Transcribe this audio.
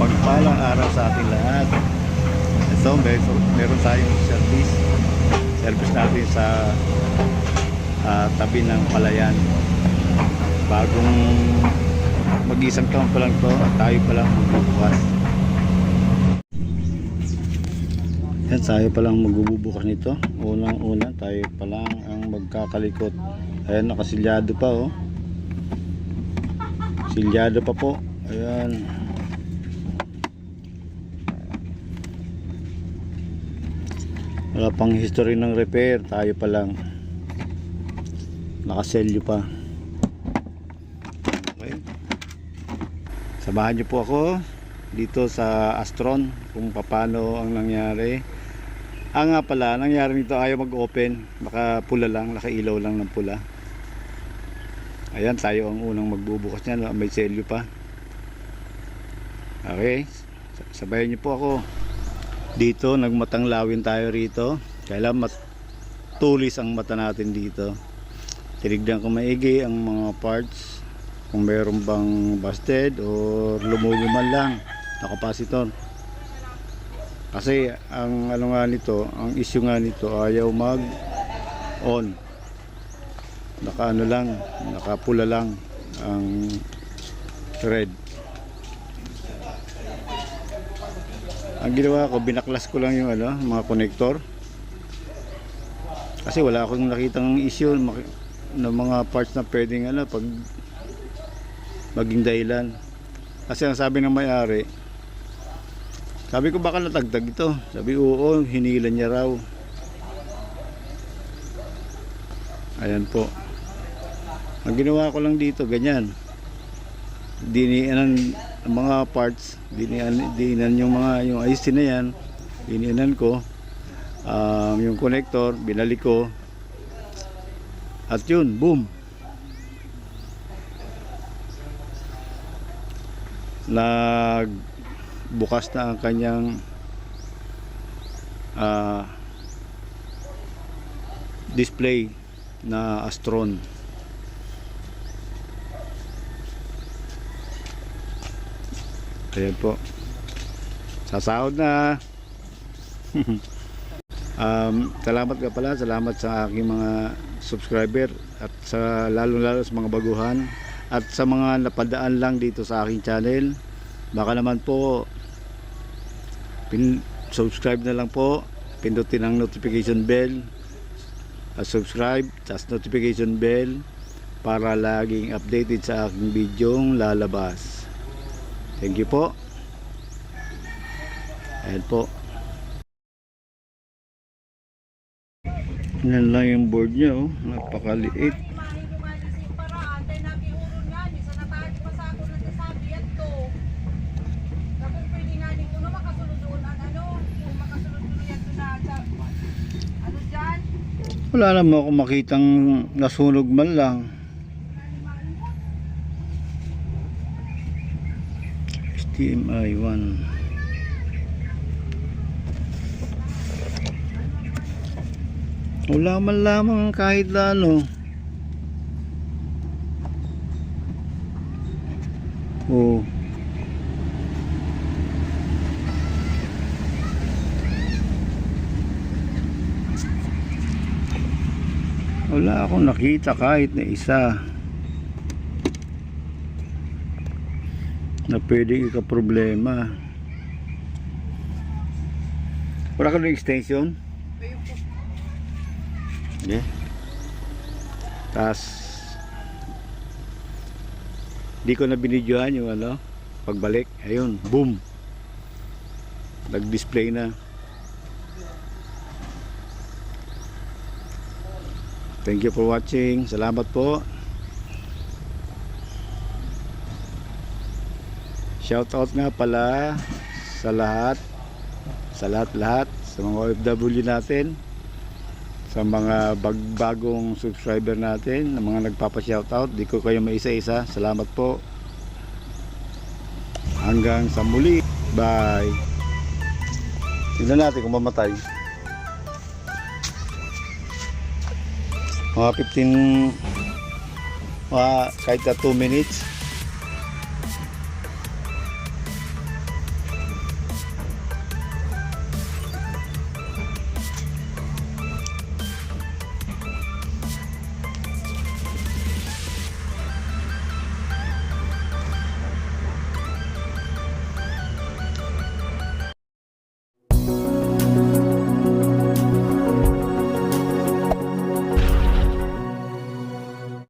mapagpalang araw sa ating lahat. So, meron, meron tayong service. Service natin sa uh, tabi ng palayan. Bagong mag-isang taon pa lang to at tayo pa lang magbubukas. Yan, tayo pa lang magbubukas nito. Unang-una, tayo pa lang ang magkakalikot. Ayan, nakasilyado pa oh. Silyado pa po. Ayan. Wala pang history ng repair. Tayo pa lang. Nakaselyo pa. Okay. Samahan niyo po ako dito sa Astron kung paano ang nangyari. Ah nga pala, nangyari nito ayaw mag-open. Nakapula lang, nakailaw lang ng pula. Ayan, tayo ang unang magbubukas niyan. May selyo pa. Okay. Sabayan niyo po ako. Dito, nagmatanglawin tayo rito. Kailan matulis ang mata natin dito. Tinignan ko maigi ang mga parts. Kung mayroon bang busted or lumugo man lang na kapasitor. Kasi ang ano nga nito, ang issue nga nito ayaw mag on naka ano lang, nakapula lang ang red. Ang ginawa ko, binaklas ko lang yung ano, mga connector. Kasi wala akong nakitang issue ng mga parts na pwedeng ano, pag maging dahilan. Kasi ang sabi ng may-ari, sabi ko baka natagtag ito. Sabi oo, hinilan niya raw. Ayan po. Ang ginawa ko lang dito, ganyan. Diniinan ang mga parts, diniinan, diniinan yung mga yung ayusin na yan. Diniinan ko. Um, yung connector, binalik ko. At yun, boom. Nagbukas na ang kanyang ah, display na Astron. Ayan po. Sasahod na. um, salamat ka pala. Salamat sa aking mga subscriber at sa lalo-lalo sa mga baguhan at sa mga napadaan lang dito sa aking channel. Baka naman po pin subscribe na lang po. Pindutin ang notification bell at subscribe tas notification bell para laging updated sa aking videong lalabas. Thank you po. Ayan po. Yan lang yung board niya oh. Napakaliit. Wala naman ako makitang nasunog man lang. HDMI 1 Wala man lamang kahit na ano. Oh. Wala akong nakita kahit na isa na pwede ika-problema. Wala ka ng extension? Yeah. Tapos di ko na binidyohan yung ano, pagbalik. Ayun, boom. Nag-display na. Thank you for watching. Salamat po. Shout out nga pala sa lahat sa lahat-lahat sa mga OFW natin sa mga bag- bagong subscriber natin na mga nagpapa-shoutout di ko kayo maisa-isa. Salamat po. Hanggang sa muli. Bye. Tignan natin kung mamatay. Mga 15 mga kahit na 2 minutes